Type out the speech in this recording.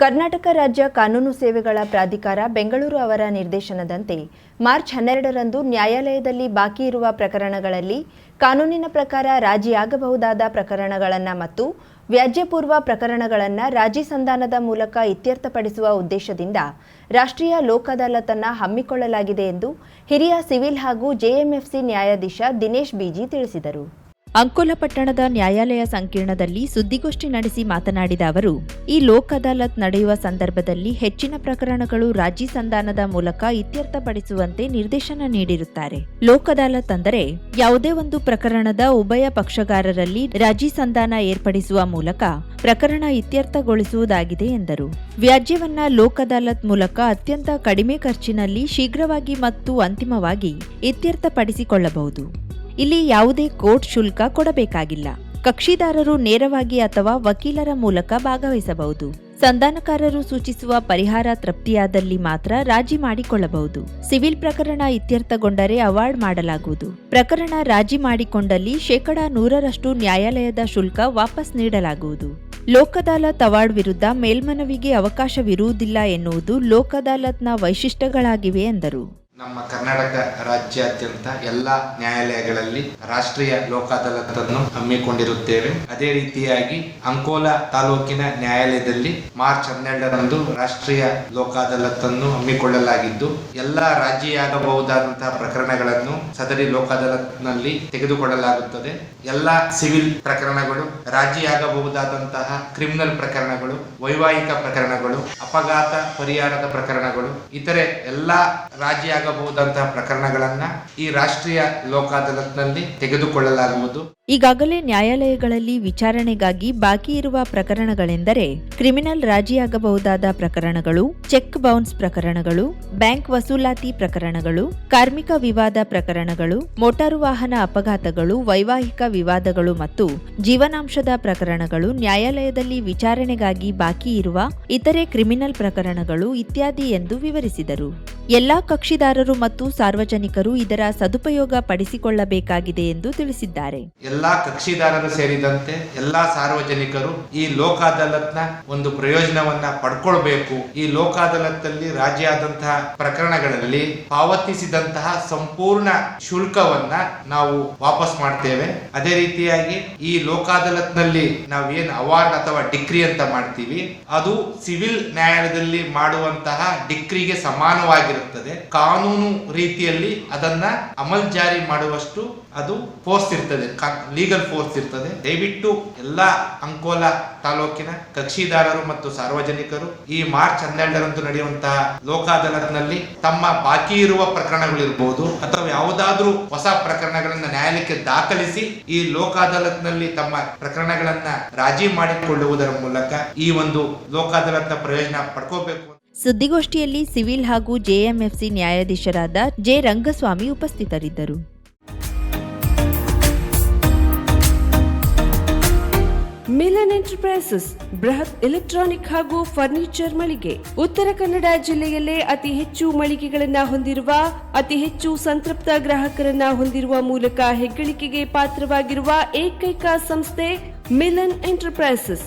ಕರ್ನಾಟಕ ರಾಜ್ಯ ಕಾನೂನು ಸೇವೆಗಳ ಪ್ರಾಧಿಕಾರ ಬೆಂಗಳೂರು ಅವರ ನಿರ್ದೇಶನದಂತೆ ಮಾರ್ಚ್ ಹನ್ನೆರಡರಂದು ನ್ಯಾಯಾಲಯದಲ್ಲಿ ಬಾಕಿ ಇರುವ ಪ್ರಕರಣಗಳಲ್ಲಿ ಕಾನೂನಿನ ಪ್ರಕಾರ ರಾಜಿಯಾಗಬಹುದಾದ ಪ್ರಕರಣಗಳನ್ನು ಮತ್ತು ವ್ಯಾಜ್ಯಪೂರ್ವ ಪ್ರಕರಣಗಳನ್ನು ರಾಜಿ ಸಂಧಾನದ ಮೂಲಕ ಇತ್ಯರ್ಥಪಡಿಸುವ ಉದ್ದೇಶದಿಂದ ರಾಷ್ಟ್ರೀಯ ಲೋಕ್ ಅದಾಲತನ್ನು ಹಮ್ಮಿಕೊಳ್ಳಲಾಗಿದೆ ಎಂದು ಹಿರಿಯ ಸಿವಿಲ್ ಹಾಗೂ ಜೆಎಂಎಫ್ಸಿ ನ್ಯಾಯಾಧೀಶ ದಿನೇಶ್ ಬಿಜಿ ತಿಳಿಸಿದರು. ಅಂಕೋಲ ಪಟ್ಟಣದ ನ್ಯಾಯಾಲಯ ಸಂಕೀರ್ಣದಲ್ಲಿ ಸುದ್ದಿಗೋಷ್ಠಿ ನಡೆಸಿ ಮಾತನಾಡಿದ ಅವರು, ಈ ಲೋಕ್ ಅದಾಲತ್ ನಡೆಯುವ ಸಂದರ್ಭದಲ್ಲಿ ಹೆಚ್ಚಿನ ಪ್ರಕರಣಗಳು ರಾಜಿ ಸಂಧಾನದ ಮೂಲಕ ಇತ್ಯರ್ಥಪಡಿಸುವಂತೆ ನಿರ್ದೇಶನ ನೀಡಿರುತ್ತಾರೆ. ಲೋಕ್ ಅದಾಲತ್ ಅಂದರೆ ಯಾವುದೇ ಒಂದು ಪ್ರಕರಣದ ಉಭಯ ಪಕ್ಷಗಾರರಲ್ಲಿ ರಾಜಿ ಸಂಧಾನ ಏರ್ಪಡಿಸುವ ಮೂಲಕ ಪ್ರಕರಣ ಇತ್ಯರ್ಥಗೊಳಿಸುವುದಾಗಿದೆ ಎಂದರು. ವ್ಯಾಜ್ಯವನ್ನ ಲೋಕ್ ಅದಾಲತ್ ಮೂಲಕ ಅತ್ಯಂತ ಕಡಿಮೆ ಖರ್ಚಿನಲ್ಲಿ ಶೀಘ್ರವಾಗಿ ಮತ್ತು ಅಂತಿಮವಾಗಿ ಇತ್ಯರ್ಥಪಡಿಸಿಕೊಳ್ಳಬಹುದು. ಇಲ್ಲಿ ಯಾವುದೇ ಕೋರ್ಟ್ ಶುಲ್ಕ ಕೊಡಬೇಕಾಗಿಲ್ಲ. ಕಕ್ಷಿದಾರರು ನೇರವಾಗಿ ಅಥವಾ ವಕೀಲರ ಮೂಲಕ ಭಾಗವಹಿಸಬಹುದು. ಸಂಧಾನಕಾರರು ಸೂಚಿಸುವ ಪರಿಹಾರ ತೃಪ್ತಿಯಾದಲ್ಲಿ ಮಾತ್ರ ರಾಜಿ ಮಾಡಿಕೊಳ್ಳಬಹುದು. ಸಿವಿಲ್ ಪ್ರಕರಣ ಇತ್ಯರ್ಥಗೊಂಡರೆ ಅವಾರ್ಡ್ ಮಾಡಲಾಗುವುದು. ಪ್ರಕರಣ ರಾಜಿ ಮಾಡಿಕೊಂಡಲ್ಲಿ ಶೇಕಡಾ ನೂರರಷ್ಟು ನ್ಯಾಯಾಲಯದ ಶುಲ್ಕ ವಾಪಸ್ ನೀಡಲಾಗುವುದು. ಲೋಕದಾಲತ್ ಅವಾರ್ಡ್ ವಿರುದ್ಧ ಮೇಲ್ಮನವಿಗೆ ಅವಕಾಶವಿರುವುದಿಲ್ಲ ಎನ್ನುವುದು ಲೋಕದಾಲತ್ನ ವೈಶಿಷ್ಟ್ಯಗಳಾಗಿವೆ ಎಂದರು. ನಮ್ಮ ಕರ್ನಾಟಕ ರಾಜ್ಯಾದ್ಯಂತ ಎಲ್ಲ ನ್ಯಾಯಾಲಯಗಳಲ್ಲಿ ರಾಷ್ಟ್ರೀಯ ಲೋಕ ಅದಾಲತನ್ನು ಹಮ್ಮಿಕೊಂಡಿರುತ್ತೇವೆ. ಅದೇ ರೀತಿಯಾಗಿ ಅಂಕೋಲಾ ತಾಲೂಕಿನ ನ್ಯಾಯಾಲಯದಲ್ಲಿ ಮಾರ್ಚ್ ಹನ್ನೆರಡರಂದು ರಾಷ್ಟ್ರೀಯ ಲೋಕ ಅದಾಲತನ್ನು ಹಮ್ಮಿಕೊಳ್ಳಲಾಗಿದ್ದು, ಎಲ್ಲ ರಾಜಿಯಾಗಬಹುದಾದಂತಹ ಪ್ರಕರಣಗಳನ್ನು ಸದರಿ ಲೋಕ ಅದಾಲತ್ನಲ್ಲಿ ತೆಗೆದುಕೊಳ್ಳಲಾಗುತ್ತದೆ. ಎಲ್ಲ ಸಿವಿಲ್ ಪ್ರಕರಣಗಳು, ರಾಜಿಯಾಗಬಹುದಾದಂತಹ ಕ್ರಿಮಿನಲ್ ಪ್ರಕರಣಗಳು, ವೈವಾಹಿಕ ಪ್ರಕರಣಗಳು, ಅಪಘಾತ ಪರಿಹಾರದ ಪ್ರಕರಣಗಳು, ಇತರೆ ಎಲ್ಲ ರಾಜಿಯಾಗಬಹುದಂತಹ ಪ್ರಕರಣಗಳನ್ನ ಈ ರಾಷ್ಟ್ರೀಯ ಲೋಕ ಅದಾಲತ್ನಲ್ಲಿ ತೆಗೆದುಕೊಳ್ಳಲಾಗುವುದು. ಈಗಾಗಲೇ ನ್ಯಾಯಾಲಯಗಳಲ್ಲಿ ವಿಚಾರಣೆಗಾಗಿ ಬಾಕಿ ಇರುವ ಪ್ರಕರಣಗಳೆಂದರೆ ಕ್ರಿಮಿನಲ್ ರಾಜಿಯಾಗಬಹುದಾದ ಪ್ರಕರಣಗಳು, ಚೆಕ್ ಬೌನ್ಸ್ ಪ್ರಕರಣಗಳು, ಬ್ಯಾಂಕ್ ವಸೂಲಾತಿ ಪ್ರಕರಣಗಳು, ಕಾರ್ಮಿಕ ವಿವಾದ ಪ್ರಕರಣಗಳು, ಮೋಟಾರು ವಾಹನ ಅಪಘಾತಗಳು, ವೈವಾಹಿಕ ವಿವಾದಗಳು ಮತ್ತು ಜೀವನಾಂಶದ ಪ್ರಕರಣಗಳು ನ್ಯಾಯಾಲಯದಲ್ಲಿ ವಿಚಾರಣೆಗಾಗಿ ಬಾಕಿ ಇರುವ ಇತರೆ ಕ್ರಿಮಿನಲ್ ಪ್ರಕರಣಗಳು ಇತ್ಯಾದಿ ಎಂದು ವಿವರಿಸಿದರು. ಎಲ್ಲಾ ಕಕ್ಷಿದಾರರು ಮತ್ತು ಸಾರ್ವಜನಿಕರು ಇದರ ಸದುಪಯೋಗ ಪಡಿಸಿಕೊಳ್ಳಬೇಕಾಗಿದೆ ಎಂದು ತಿಳಿಸಿದ್ದಾರೆ. ಎಲ್ಲಾ ಕಕ್ಷಿದಾರರು ಸೇರಿದಂತೆ ಎಲ್ಲಾ ಸಾರ್ವಜನಿಕರು ಈ ಲೋಕ ಅದಾಲತ್ನ ಒಂದು ಪ್ರಯೋಜನವನ್ನ ಪಡ್ಕೊಳ್ಬೇಕು. ಈ ಲೋಕ ಅದಾಲತ್ನಲ್ಲಿ ರಾಜಿಯಾದಂತಹ ಪ್ರಕರಣಗಳಲ್ಲಿ ಪಾವತಿಸಿದಂತಹ ಸಂಪೂರ್ಣ ಶುಲ್ಕವನ್ನ ನಾವು ವಾಪಸ್ ಮಾಡ್ತೇವೆ. ಅದೇ ರೀತಿಯಾಗಿ ಈ ಲೋಕ ಅದಾಲತ್ನಲ್ಲಿ ನಾವು ಏನ್ ಅವಾರ್ಡ್ ಅಥವಾ ಡಿಕ್ರಿ ಅಂತ ಮಾಡ್ತೀವಿ, ಅದು ಸಿವಿಲ್ ನ್ಯಾಯಾಲಯದಲ್ಲಿ ಮಾಡುವಂತಹ ಡಿಕ್ರಿಗೆ ಸಮಾನವಾಗಿರುತ್ತದೆ ಕಾನೂನು ರೀತಿಯಲ್ಲಿ ಅದನ್ನ ಅಮಲ್ ಜಾರಿ ಮಾಡುವಷ್ಟು ಅದು ಫೋರ್ಸ್ ಇರ್ತದೆ. ಲೀಗಲ್ ಫೋರ್ಸ್ ಇರ್ತದೆ. ದಯವಿಟ್ಟು ಎಲ್ಲ ಅಂಕೋಲಾ ತಾಲೂಕಿನ ಕಕ್ಷಿದಾರರು ಮತ್ತು ಸಾರ್ವಜನಿಕರು ಈ ಮಾರ್ಚ್ ಹನ್ನೆರಡರಂದು ನಡೆಯುವಂತಹ ಲೋಕ ಅದಾಲತ್ನಲ್ಲಿ ತಮ್ಮ ಬಾಕಿ ಇರುವ ಪ್ರಕರಣಗಳಿರ್ಬೋದು ಅಥವಾ ಯಾವುದಾದ್ರೂ ಹೊಸ ಪ್ರಕರಣಗಳನ್ನ ನ್ಯಾಯಾಲಯಕ್ಕೆ ದಾಖಲಿಸಿ ಈ ಲೋಕ ಅದಾಲತ್ನಲ್ಲಿ ತಮ್ಮ ಪ್ರಕರಣಗಳನ್ನ ರಾಜಿ ಮಾಡಿಕೊಳ್ಳುವುದರ ಮೂಲಕ ಈ ಒಂದು ಲೋಕ ಅದಾಲತ್ನ ಪ್ರಯೋಜನ ಪಡ್ಕೋಬೇಕು ಸುದ್ದಿಗೋಷ್ಠಿಯಲ್ಲಿ ಸಿವಿಲ್ ಹಾಗೂ ಜೆಎಂಎಫ್ಸಿ ನ್ಯಾಯಾಧೀಶರಾದ ಜೆ ರಂಗಸ್ವಾಮಿ ಉಪಸ್ಥಿತರಿದ್ದರು. ಮಿಲನ್ ಎಂಟರ್ಪ್ರೈಸಸ್, ಬೃಹತ್ ಎಲೆಕ್ಟ್ರಾನಿಕ್ ಹಾಗೂ ಫರ್ನಿಚರ್ ಮಳಿಗೆ. ಉತ್ತರ ಕನ್ನಡ ಜಿಲ್ಲೆಯಲ್ಲೇ ಅತಿ ಹೆಚ್ಚು ಮಳಿಗೆಗಳನ್ನ ಹೊಂದಿರುವ, ಅತಿ ಹೆಚ್ಚು ಸಂತೃಪ್ತ ಗ್ರಾಹಕರನ್ನ ಹೊಂದಿರುವ ಮೂಲಕ ಹೆಗ್ಗಳಿಕೆಗೆ ಪಾತ್ರವಾಗಿರುವ ಏಕೈಕ ಸಂಸ್ಥೆ ಮಿಲನ್ ಎಂಟರ್ಪ್ರೈಸಸ್.